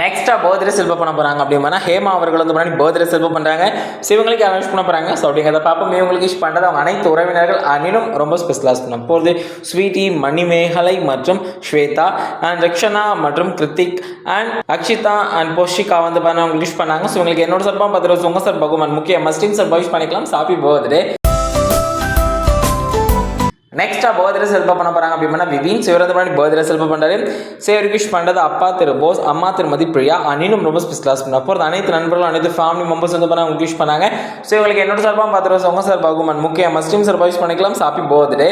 நெக்ஸ்டா birthday செல்வ பண்ண போறாங்க அப்படின்னா ஹேமா அவர்கள் வந்து முன்னாடி பர்த்டே செல்வ பண்றாங்க. சிவங்களுக்கு அரேஞ்ச் பண்ண போறாங்க. ஸோ அப்படிங்கிறத பார்ப்போம். இவங்களுக்கு விஷ் பண்ணுறது அவங்க அனைத்து உறவினர்கள் அனினும் ரொம்ப ஸ்பெஷலாக பண்ண போகிறது ஸ்வீட்டி மணிமேகலை மற்றும் ஸ்வேதா அண்ட் ரக்ஷனா மற்றும் கிருத்திக் அண்ட் அக்ஷிதா அண்ட் போஷிகா வந்து பண்ண அவங்களுக்கு விஷ் பண்ணாங்க. ஸோ இவங்களுக்கு என்னோட சார்பாக பத்து ரோஸ் உங்க சார் பகுமான் முக்கிய மஸ்டின் சார் விஷ் பண்ணிக்கலாம் சாப்பி பர்த்டே நெக்ஸ்டா பர்த்டே செல்ப பண்ண போறாங்க அப்படின்னா விவின் சிவரது பண்ணி பர்த்டே செல்ப பண்றாரு. சேவரி விஷ் பண்றது அப்பா திரு போஸ் அம்மா திருமதி பிரியா அனிலும் ரொம்ப ஸ்பெஷலாஸ் பண்ண. போகிறது அனைத்து நண்பர்களும் அனைத்து ஃபேமிலி மெம்பர்ஸ் வந்து பண்ண அவங்க விஷ் பண்ணாங்க. ஸோ இவங்களுக்கு என்னோட சார்பாக பார்த்துருவோம் ரூபா உங்க சார் பகுமன் முக்கிய மஸ்டிம் சார் விஷ் பண்ணிக்கலாம் ஹாப்பி பர்த்டே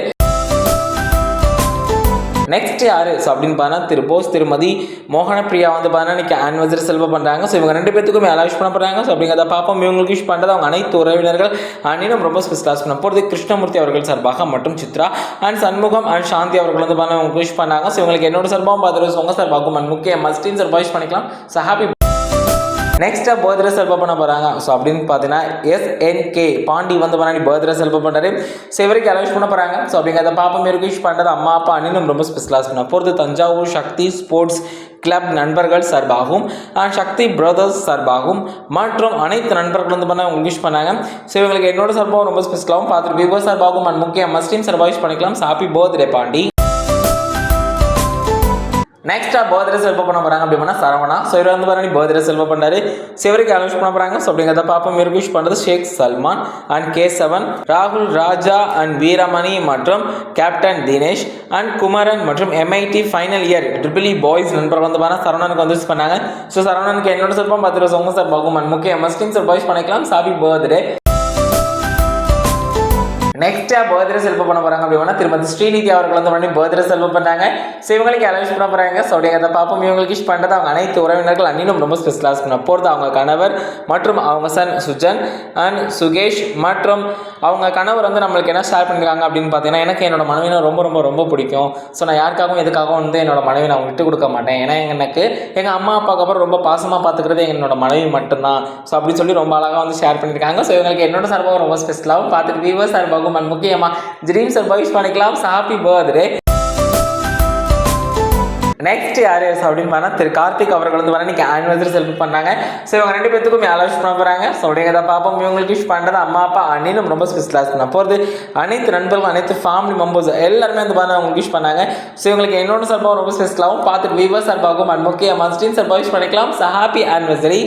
நெக்ஸ்ட் யாரு? ஸோ அப்படின்னு பார்த்தா திரு போஸ் திருமதி மோகன பிரியா வந்து பார்த்தா இன்னைக்கு ஆனிவர்சரி செல்வ பண்ணுறாங்க ஸோ இவங்க ரெண்டு பேத்துக்கும் மேலே விஷ் பண்ண போகிறாங்க ஸோ அப்படிங்கிறத பார்ப்போம். இவங்களுக்கு விஷ் பண்ணுறது அவங்க அனைத்து உறவினர்கள். அன்னிலும் ரொம்ப ஸ்பெஷலாஸ் பண்ண போகிறது கிருஷ்ணமூர்த்தி அவர்கள் சார்பாக மற்றும் சித்ரா. அண்ட் சண்முகம் அண்ட் சாந்தி அவர்கள் வந்து பார்த்தா அவங்க விஷ் பண்ணாங்க. ஸோ இவங்களுக்கு என்னோட சார்பாகவும் பார்த்துட்டு உங்கள் சார்பாகவும். அண்ட் முக்கிய மஸ்டின் சார் விஷ் பண்ணிக்கலாம். ஸோ ஹாப்பி நெக்ஸ்ட்டாக பர்த்டே செல்ப பண்ண போகிறாங்க ஸோ அப்படின்னு பார்த்தீங்கன்னா எஸ்என்கே பாண்டி வந்து பண்ணி பர்த்டே செல்ப பண்ணுறாரு ஸோ இவருக்கு பண்ண போகிறாங்க ஸோ அப்படிங்கிறத பாப்பா இருக்கு விஷ் பண்ணுறது அம்மா அப்பா அண்ணனும் ரொம்ப ஸ்பெஷலாக பண்ண போகிறது தஞ்சாவூர் சக்தி ஸ்போர்ட்ஸ் கிளப் நண்பர்கள் சார்பாகவும் சக்தி பிரதர்ஸ் சார்பாகவும் மற்றும் அனைத்து நண்பர்கள் வந்து பண்ண உங்களுக்கு விஷ் பண்ணாங்க. ஸோ இவங்களுக்கு என்னோட சார்பாகவும் ரொம்ப ஸ்பெஷலாகவும் பார்த்துட்டு விவோ சார்பாகவும் அண்ட் முக்கிய மஸ்டீம் சார்பாக விஷ் பண்ணிக்கலாம். Happy birthday Pandi. நெக்ஸ்ட்டாக பர்த்டே செல்வ பண்ண போகிறாங்க அப்படின்னா சரவணா. ஸோ இவர் வந்து பாருங்க பர்த்டே செல்வ பண்ணாரு சிவருக்கு அனௌன்ஸ் பண்ண போகிறாங்க ஸோ அப்படிங்கிறத பாப்போம் இவருக்கு விஷ் பண்ணுறது Sheikh Salman and K seven ராகுல் ராஜா அண்ட் வீரமணி மற்றும் கேப்டன் தினேஷ் அண்ட் குமரன் மற்றும் MIT final year triple E boys நண்பர்கள் வந்து பாருங்க சரவணனுக்கு வந்து wish பண்ணாங்க. ஸோ சரவணனுக்கு என்னோட சிற்பம் பத்து ரூபா உங்க சார் பகுமன் முக்கிய மஸ்டின் சார் பாய்ஸ் பண்ணிக்கலாம். சாபி பர்த்டே நெக்ஸ்டா பர்த்டே செல்வ பண்ண போறாங்க அப்படின்னா திருமதி ஸ்ரீநிதி அவர்கள் வந்து பண்ணி பர்த்டே செல்வ பண்ணாங்க ஸோ இவங்களுக்கு அரேஞ்ச் பண்ண போறாங்க. ஸோ அதை பார்ப்போம். இவங்களுக்கு விஷ் பண்ணுறது அவங்க அனைத்து உறவினர்கள் அன்னிலும் ரொம்ப ஸ்பெஷலாக பண்ண போகிறது அவங்க கணவர் மற்றும் அவங்க சன் சுஜன் அண்ட் சுகேஷ் மற்றும் அவங்க கணவர் வந்து நம்மளுக்கு என்ன ஷேர் பண்ணிருக்காங்க அப்படின்னு பார்த்தீங்கன்னா எனக்கு என்னோட மனைவினை ரொம்ப ரொம்ப ரொம்ப பிடிக்கும். ஸோ நான் யாருக்காகவும் எதுக்காகவும் வந்து என்னோட மனைவி நான் விட்டு கொடுக்க மாட்டேன். ஏன்னா எனக்கு எங்கள் அம்மா அப்பாவுக்கு அப்புறம் ரொம்ப பாசமாக பார்த்துக்கிறது என்னோட மனைவி மட்டும்தான். ஸோ அப்படி சொல்லி ரொம்ப அழகாக வந்து ஷேர் பண்ணியிருக்காங்க ஸோ இவங்களுக்கு என்னோட சார்பாக ரொம்ப ஸ்பெஷலாகவும் பார்த்துட்டு வியூவர் சார்பாகவும் கமெண்ட் முக்கியமாக ட்ரீம் சார் பண்ணிக்கலாம். ஹாப்பி பர்த்டே நெக்ஸ்ட் யார் அப்படின்னு பார்த்தா திரு கார்த்திக் அவர்கள் வந்து வர இன்னைக்கு ஆனிவர்சரி செலிப்ரேட் பண்ணாங்க. ஸோ இவங்க ரெண்டு பேத்துக்கும் மேலே விஷ் பண்ண போகிறாங்க ஸோ அப்படிங்கிறத பார்ப்போம். இவங்களுக்கு விஷ் பண்ணுறது அம்மா அப்பா அண்ணிலும் ரொம்ப ஸ்பெஷலாக பண்ண போகிறது அனைத்து நண்பர்கள் அனைத்து ஃபேமிலி மெம்பர்ஸ் எல்லாருமே வந்து பார்த்தா அவங்களுக்கு விஷ் பண்ணாங்க. ஸோ இவங்களுக்கு என்னோட சார்பாகவும் ரொம்ப ஸ்பெஷலாகவும் பார்த்துட்டு விவர் சார்பாகவும் அண்ட் முக்கிய மஸ்டின் சார்பாக விஷ் பண்ணிக்கலாம். So happy anniversary